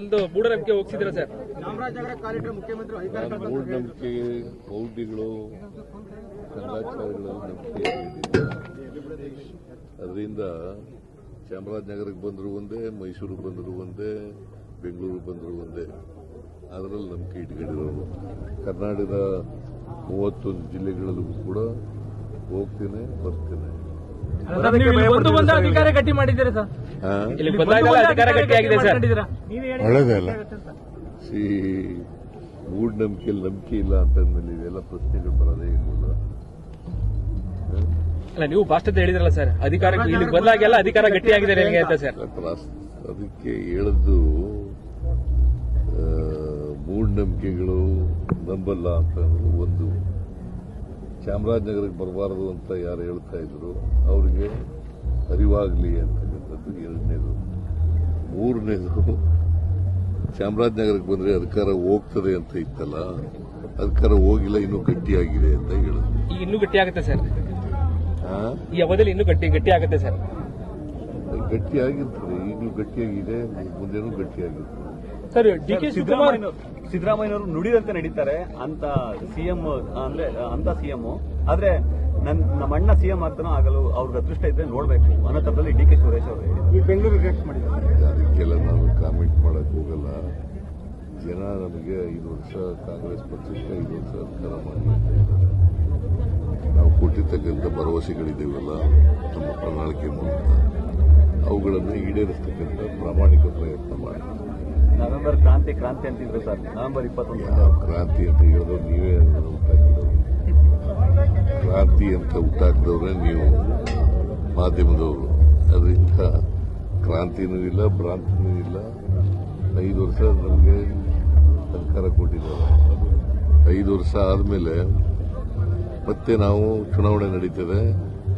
ಒಂದು ಮೂಢನಂಬಿಕೆ ಹೋಗ್ಸಿದ್ರ ಸರ್? ಮೂಢನಂಬಿಕೆ ರಂಗಾಚಾರಗಳು ನಂಬಿಕೆ ಅದರಿಂದ ಚಾಮರಾಜನಗರಕ್ಕೆ ಬಂದರೂ ಒಂದೇ ಮೈಸೂರಿಗೆ ಬಂದರೂ ಒಂದೇ ಬೆಂಗಳೂರಿಗೆ ಬಂದರೂ ಒಂದೇ. ಅದರಲ್ಲಿ ನಂಬಿಕೆ ಇಟ್ಕೊಂಡಿರೋರು. ಕರ್ನಾಟಕದ ಮೂವತ್ತೊಂದು ಜಿಲ್ಲೆಗಳಲ್ಲೂ ಕೂಡ ಹೋಗ್ತೇನೆ ಬರ್ತೇನೆ. ಒಂದು ಒಂದು ಅಧಿಕಾರ ಗಟ್ಟಿ ಮಾಡಿದ್ದೀರಾ ಸರ್? ಇಲ್ಲಿ ಬಂದಾಗ ಅಧಿಕಾರ ಗಟ್ಟಿಯಾಗಿದೆ ಸರ್. ಒಳ್ಳೇದಲ್ಲ ಸಿ ಮೂಢನಂಬಿಕೆಯಲ್ಲಿ ನಂಬಿಕೆ ಇಲ್ಲ ಅಂತಂದ್ಮೇಲೆ ಇವೆಲ್ಲ ಪ್ರಶ್ನೆಗಳು ಬರೋದೇ ಇಲ್ಲ ಅಲ್ಲ ನೀವು ಭಾಷಣದ ಹೇಳಿದ್ರಲ್ಲ ಸರ್ ಅಧಿಕಾರ ಇಲ್ಲಿ ಬಂದಾಗೆಲ್ಲ ಅಧಿಕಾರ ಗಟ್ಟಿಯಾಗಿದೆ ನಿಮಗೆ ಅಂತ ಸರ್. ಅದಕ್ಕೆ ಹೇಳದ್ದು ಆ, ಮೂಢನಂಬಿಕೆಗಳು ನಂಬಲ್ಲ ಅಂತಂದ್ರೆ ಒಂದು. ಚಾಮರಾಜನಗರಕ್ಕೆ ಬರಬಾರದು ಅಂತ ಯಾರು ಹೇಳ್ತಾ ಇದ್ರು ಅವ್ರಿಗೆ ಅರಿವಾಗಲಿ ಅಂತಕ್ಕಂಥದ್ದು ಎರಡನೇದು. ಮೂರನೇದು ಚಾಮರಾಜನಗರಕ್ಕೆ ಬಂದರೆ ಅಧಿಕಾರ ಹೋಗ್ತದೆ ಅಂತ ಇತ್ತಲ್ಲ ಅಧಿಕಾರ ಹೋಗಿಲ್ಲ ಇನ್ನೂ ಗಟ್ಟಿಯಾಗಿದೆ ಅಂತ ಹೇಳಿದ್ರು ಈಗ ಇನ್ನೂ ಗಟ್ಟಿಯಾಗುತ್ತೆ ಸರ್. ಆ? ಈ ಅವಧಿಯಲ್ಲಿ ಇನ್ನೂ ಗಟ್ಟಿ ಗಟ್ಟಿ ಆಗುತ್ತೆ ಸರ್. ಗಟ್ಟಿಯಾಗಿರ್ತದೆ ಈಗಲೂ ಗಟ್ಟಿಯಾಗಿದೆ ಮುಂದೆನೂ ಗಟ್ಟಿಯಾಗಿರ್ತದೆ. ಸರ್ ಡಿ ಕೆ ಶಿವಕುಮಾರ್ ಸಿದ್ದರಾಮಯ್ಯನವರು ನುಡಿದಂತೆ ನಡೀತಾರೆ ಅಂತ ಸಿಎಂ ಅಂದ್ರೆ ಅಂತ ಸಿಎಂ. ಆದ್ರೆ ನನ್ ನಮ್ಮ ಅಣ್ಣ ಸಿಎಂ ಆಗ್ತಾನೋ ಆಗಲು ಅವ್ರಿಗೆ ಅದೃಷ್ಟ ಇದ್ರೆ ನೋಡ್ಬೇಕು. ಅನ್ನೋ ತರದಲ್ಲಿ ಡಿ ಕೆ ಸುರೇಶ್ ಅವರು ಈ ಬೆಂಗಳೂರು ರಿಯಾಕ್ಟ್ ಮಾಡಿದ್ದಾರೆ. ಅದಕ್ಕೆಲ್ಲ ನಾನು ಕಾಮೆಂಟ್ ಮಾಡಕ್ ಹೋಗಲ್ಲ. ಜನ ನಮಗೆ ಐದು ವರ್ಷ ಕಾಂಗ್ರೆಸ್ ಪಕ್ಷಕ್ಕೆ ಐದು ವರ್ಷ ಅಧಿಕಾರ ಮಾಡಿ. ನಾವು ಕೊಟ್ಟಿರ್ತಕ್ಕಂಥ ಭರವಸೆಗಳಿದ್ದೇವಲ್ಲ ನಮ್ಮ ಪ್ರಣಾಳಿಕೆ ಮೂಲಕ. ಅವುಗಳನ್ನು ಈಡೇರಿಸ್ತಕ್ಕಂಥ ಪ್ರಾಮಾಣಿಕ ಪ್ರಯತ್ನ ಮಾಡಿ. ನವೆಂಬರ್ ಕ್ರಾಂತಿ ಕ್ರಾಂತಿ ಅಂತಿದ್ರು ಸರ್. ನವೆಂಬರ್ ಇಪ್ಪತ್ತೊಂದು ಕ್ರಾಂತಿ ಅಂತ ಹೇಳೋದು ನೀವೇ ಕ್ರಾಂತಿ ಅಂತ ಹುಟ್ಟಾಕಿದವ್ರೆ ನೀವು ಮಾಧ್ಯಮದವರು. ಅದರಿಂದ ಕ್ರಾಂತಿನೂ ಇಲ್ಲ, ಭ್ರಾಂತಿನೂ ಇಲ್ಲ. ಐದು ವರ್ಷ ನಮಗೆ ಸರ್ಕಾರ ಕೊಟ್ಟಿದ್ದಾರೆ. ಐದು ವರ್ಷ ಆದಮೇಲೆ ಮತ್ತೆ ನಾವು ಚುನಾವಣೆ ನಡೀತದೆ.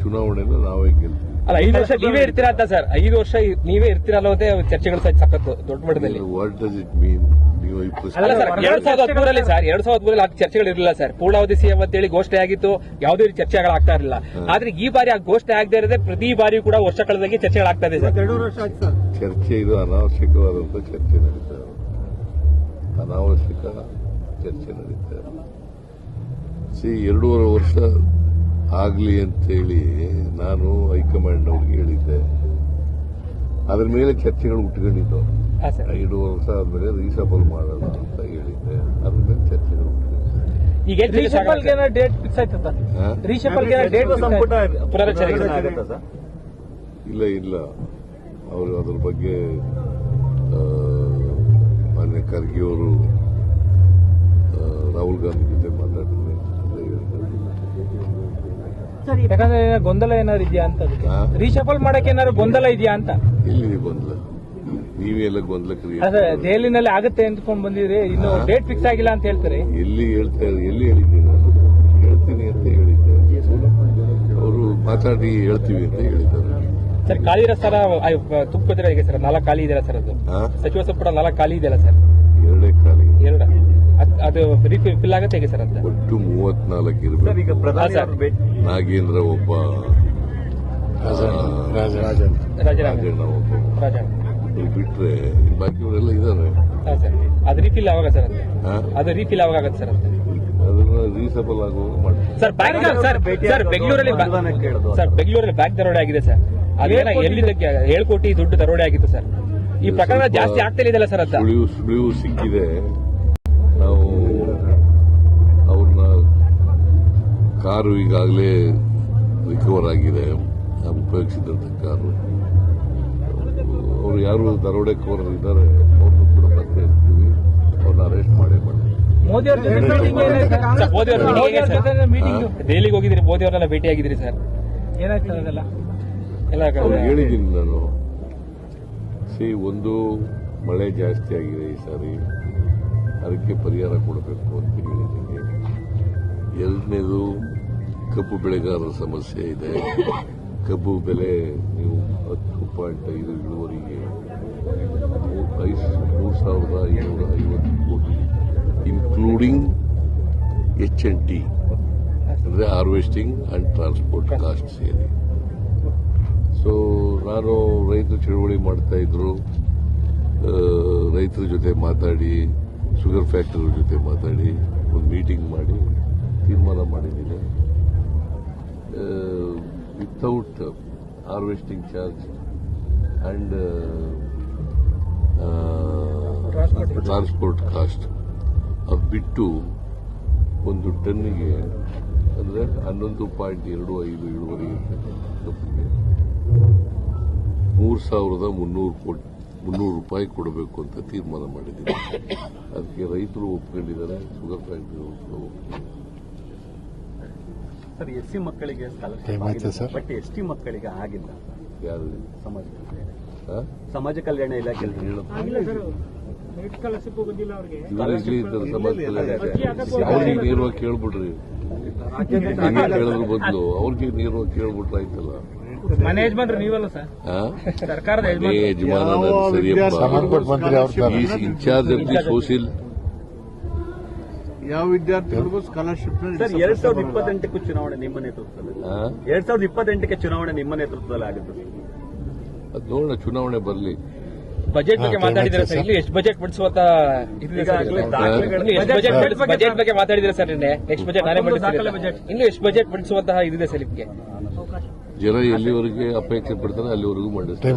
ಚುನಾವಣೆನ ನಾವೇ ಗೆಲ್ತೀವಿ. ಅಲ್ಲ ಐದು ವರ್ಷ ನೀವೇ ಇರ್ತೀರಾ ಅಂತ ಸರ್. ಐದು ವರ್ಷ ನೀವೇ ಇರ್ತೀರಾ ಅನ್ನೋದೇ ಚರ್ಚೆಗಳು ಸಹ ಸಕತ್ತು ದೊಡ್ಡ ಮಟ್ಟದಲ್ಲಿ. ವಾಟ್ ಡಸ್ ಇಟ್ ಮೀನ್ ನೀವು ಈ ಅಲ್ಲ ಸರ್ ಎರಡ್ ಸಾವಿರದ ಹದಿಮೂರಲ್ಲಿ ಸರ್ ಎರಡ್ ಸಾವಿರದ ಹದಿಮೂರಲ್ಲಿ ಆ ಚರ್ಚೆಗಳು ಇರಲಿಲ್ಲ ಸರ್. ಪೂರ್ಣಾವಧಿ ಸಿಎಂ ಅಂತೇಳಿ ಘೋಷಣೆ ಆಗಿತ್ತು. ಯಾವುದೇ ರೀತಿ ಚರ್ಚೆಗಳು ಆಗ್ತಾ ಇರಲಿಲ್ಲ. ಆದ್ರೆ ಈ ಬಾರಿ ಆ ಘೋಷಣೆ ಆಗದೆ ಇರದೆ ಪ್ರತಿ ಬಾರಿ ಕೂಡ ವರ್ಷ ಕಳೆದಾಗಿ ಚರ್ಚೆಗಳಾಗ್ತಾ ಇದೆ ಸರ್. ಎರಡು ವರ್ಷ ಆಯ್ತು ಸರ್. ಚರ್ಚೆ ಇದು ಅನಾವಶ್ಯಕವಾದಂಥ ಚರ್ಚೆ ನಡೀತಾ ಇದೆ. ಅನಾವಶ್ಯಕ ಚರ್ಚೆ ನಡೀತಾ ಇದೆ. ಸಿ ಎರಡೂವರೆ ವರ್ಷ ಆಗಲಿ ಅಂತೇಳಿ ನಾನು ಹೈಕಮಾಂಡ್ನವ್ರಿಗೆ ಹೇಳಿದ್ದೆ. ಅದ್ರ ಮೇಲೆ ಚರ್ಚೆಗಳು ಉಟ್ಕೊಂಡಿದ್ದು ಐದು ವರ್ಷ ಆದ್ಮೇಲೆ ರೀಸಬಲ್ ಮಾಡೋಣ ಅಂತ ಹೇಳಿದ್ದೆ. ಅದ್ರ ಮೇಲೆ ಚರ್ಚೆಗಳು ಈಗ ಡೇಟ್ ಫಿಕ್ಸ್ ಇಲ್ಲ ಇಲ್ಲ. ಅವರು ಅದ್ರ ಬಗ್ಗೆ ಮಾನ್ಯ ಖರ್ಗೆ ಅವರು ರಾಹುಲ್ ಗಾಂಧಿ ಯಾಕಂದ್ರೆ ಗೊಂದಲ ಏನಾದ್ರು ಇದೆಯಾ ಅಂತ? ರೀಶಫಲ್ ಮಾಡಕ್ಕೆ ಏನಾದ್ರು ಗೊಂದಲ ಇದೆಯಾ ಅಂತ. ಎಲ್ಲಿದೆ ಗೊಂದಲ? ನೀವೇ ಎಲ್ಲ ಗೊಂದಲ ಅದೇ ದೆಹಲಿನಲ್ಲಿ ಆಗುತ್ತೆ ಅಂದ್ಕೊಂಡ್ ಬಂದಿದ್ರಿ ಇನ್ನು ಡೇಟ್ ಫಿಕ್ಸ್ ಆಗಿಲ್ಲ ಅಂತ ಹೇಳ್ತಾರೆ. ಎಲ್ಲಿ ಹೇಳ್ತಾ ಎಲ್ಲಿ ಹೇಳಿದ್ದೀನಿ ನಾನು ಹೇಳ್ತೀನಿ ಅಂತ ಹೇಳಿದ್ದೆ ಅವರು ಮಾತಾಡಿ ಹೇಳ್ತೀವಿ ಅಂತ ಹೇಳಿದ್ದಾರೆ. ಸರ್ ಖಾಲಿ ಇರೋ ಸ್ಥಾನ ತುಪ್ಪದಿರ ಹೇಗೆ ಸರ್? ನಾಲ್ಕು ಖಾಲಿ ಇದೆಯಲ್ಲ ಸರ್ ಅದು? ಸಚಿವ ಸಂಪುಟ ನಾಲ್ಕು ಖಾಲಿ ಇದೆಯಲ್ಲ ಸರ್? ಎರಡೇ ಖಾಲಿ. ಎರಡು? ಅದ್- ಅದು ಫಿಲ್ ಆಗುತ್ತೆ ಹೇಗೆ ಸರ್ ಅಂತ? ಒಟ್ಟು ಮೂವತ್ನಾಲ್ಕು ಸರ್ ಇರಬೇಕು ಈಗ ಪ್ರಧಾನಿ ಸರ್. ಅವರು ಭೇಟಿ ನಾಗೇಂದ್ರ ಒಬ್ಬ ರಾಜಣ್ಣ. ಒಬ್ಬ. ರಾಜಣ್ಣ. ಬಿಟ್ರೆ ಬಾಕಿಯವರೆಲ್ಲ ಇದ್ದಾರೆ. ಅದು ರೀಫಿಲ್ ಯಾವಾಗ ಸರ್? ಅದು ರೀಫಿಲ್ ಯಾವಾಗ ಆಗತ್ತೆ ಸರ್ ಅಂತ? ಅದನ್ನ ರೀಸಬಲ್ ಆಗುವಾಗ ಸರ್ ಬ್ಯಾಂಕ್ ಸರ್ ಸರ್ ಬೆಂಗಳೂರಲ್ಲಿ ಕೇಳೋದು. ಸರ್ ಬೆಂಗಳೂರಲ್ಲಿ ಬ್ಯಾಂಕ್ ದರೋಡೆ ಆಗಿದೆ ಸರ್. ಅದೇನ ಎಲ್ಲಿದ್ದಕ್ಕೆ ಏಳು ಕೋಟಿ ದುಡ್ಡು ದರೋಡೆ ಆಗಿತ್ತು ಸರ್. ಈ ಪ್ರಕರಣ ಜಾಸ್ತಿ ಆಗ್ತಾ ಇದೆಯಲ್ಲ ಸರ್ ಅಂತ? ಸುಳಿವು ಸಿಕ್ಕಿದೆ. ಕಾರು ಈಗಾಗಲೇ ರಿಕವರ್ ಆಗಿದೆ. ನಾವು ಉಪಯೋಗಿಸಿದಂಥ ಕಾರು. ಅವರು ಯಾರು ದರೋಡೆಕೋರರು ಇದ್ದಾರೆ ಅವ್ರನ್ನು ಕೂಡ ಪತ್ತೆ ಇರ್ತೀವಿ ಅವ್ರನ್ನ ಅರೆಸ್ಟ್ ಮಾಡೇ ಮಾಡ್ತೀವಿ. ದೆಹಲಿಗೆ ಹೋಗಿದ್ರಿ ಮೋದಿ ಅವರೆಲ್ಲ ಭೇಟಿ ಆಗಿದ್ರಿ ಸರ್. ಅವ್ರು ಹೇಳಿದ್ದೀನಿ ನಾನು. ಸಿ ಒಂದು ಮಳೆ ಜಾಸ್ತಿ ಆಗಿದೆ ಈ ಸಾರಿ. ಅದಕ್ಕೆ ಪರಿಹಾರ ಕೊಡಬೇಕು ಅಂತ ಹೇಳಿದ್ದೀನಿ. ಎರಡನೇದು ಕಬ್ಬು ಬೆಳೆಗಾರರ ಸಮಸ್ಯೆ ಇದೆ. ಕಬ್ಬು ಬೆಲೆ ನೀವು ಹತ್ತು ಪಾಯಿಂಟ್ ಐದು ಇಳುವರಿಗೆ ಮೂರು ಸಾವಿರದ ಐನೂರ ಐವತ್ತು ಕೋಟಿ ಇನ್ಕ್ಲೂಡಿಂಗ್ ಎಚ್ ಎನ್ ಟಿ ಅಂದರೆ ಹಾರ್ವೆಸ್ಟಿಂಗ್ ಆ್ಯಂಡ್ ಟ್ರಾನ್ಸ್ಪೋರ್ಟ್ ಕಾಸ್ಟ್ ಸೇರಿ ಸೊ ನಾನು ರೈತ ಚಳುವಳಿ ಮಾಡ್ತಾ ಇದ್ರು. ರೈತರ ಜೊತೆ ಮಾತಾಡಿ ಶುಗರ್ ಫ್ಯಾಕ್ಟರಿ ಜೊತೆ ಮಾತಾಡಿ, ಒಂದು ಮೀಟಿಂಗ್ ಮಾಡಿ, ತೀರ್ಮಾನ ಮಾಡಿದ್ದೀನಿ. Without harvesting charge and transport cost ಅದು ಬಿಟ್ಟು ಒಂದು ಟನ್ನಿಗೆ ಅಂದರೆ ಹನ್ನೊಂದು ಪಾಯಿಂಟ್ ಎರಡು ಐದು ಇಳುವರಿ ಕಬ್ಬಿಗೆ. ಮೂರು ಸಾವಿರದ ಮುನ್ನೂರು ಕೋಟಿ ಮುನ್ನೂರು ರೂಪಾಯಿ ಕೊಡಬೇಕು ಅಂತ ತೀರ್ಮಾನ ಮಾಡಿದ್ದೀನಿ ಅದಕ್ಕೆ ರೈತರು ಒಪ್ಕೊಂಡಿದ್ದಾರೆ ಶುಗರ್ ಫ್ಯಾಕ್ಟರಿ ಒಪ್ಕೊಂಡಿದ್ದಾರೆ. ಸರ್ ಎಸ್ ಸಿ ಮಕ್ಕಳಿಗೆ ಸ್ಕಾಲರ್ಶಿಪ್? ಬಟ್ ಎಸ್ ಟಿ ಮಕ್ಕಳಿಗೆ ಆಗಿಲ್ಲ. ಯಾರು? ಸಮಾಜ? ಸಮಾಜ ಕಲ್ಯಾಣ ಇಲಾಖೆ ಅವ್ರಿಗೆ. ನೇರವಾಗಿ ಕೇಳ್ಬಿಡ್ರಿ. ನಿಮ್ಗೆ ಕೇಳೋದ್ರ ಬದಲು ಅವ್ರಿಗೆ ನೇರವಾಗಿ ಕೇಳ್ಬಿಟ್ರಾಯ್ತಲ್ಲ ಇನ್ಚಾರ್ಜ್ ಆಫ್ ದಿ ಸೋಷಿಯಲ್ ಯಾವ ವಿದ್ಯಾರ್ಥಿಗಳಿಗೂ ಸ್ಕಾಲರ್ಶಿಪ್ ಸರ್ ಎರಡ್ ಸಾವಿರದ ಇಪ್ಪತ್ತೆಂಟಕ್ಕೂ ಚುನಾವಣೆ ನಿಮ್ಮ ನೇತೃತ್ವದಲ್ಲಿ. ಎರಡ್ ಸಾವಿರದ ಇಪ್ಪತ್ತೆಂಟಕ್ಕೆ ಚುನಾವಣೆ ನಿಮ್ಮ ನೇತೃತ್ವದಲ್ಲಿ ಆಗುತ್ತೆ ಅದು ನೋಡೋಣ ಚುನಾವಣೆ ಬರಲಿ. ಬಜೆಟ್ ಬಗ್ಗೆ ಮಾತಾಡಿದ್ರೆ ಸರ್. ಇಲ್ಲಿ ಎಷ್ಟು ಬಜೆಟ್ ಬಿಡಿಸುವಂತ ಬಜೆಟ್ ಬಗ್ಗೆ ಮಾತಾಡಿದ್ರೆ ಸರ್ ನಿನ್ನೆ? ನೆಕ್ಸ್ಟ್ ಬಜೆಟ್ ನಾನೇ. ಇನ್ನು ಎಷ್ಟು ಬಜೆಟ್ ಬಿಡಿಸುವಂತಹ ಇದಿದೆ ಸರ್ ನಿಮ್ಗೆ? ಜನ ಎಲ್ಲಿವರೆಗೆ ಅಪೇಕ್ಷೆ ಪಡ್ತಾರೆ ಅಲ್ಲಿವರೆಗೂ ಮಾಡಿಸ್ತಾರೆ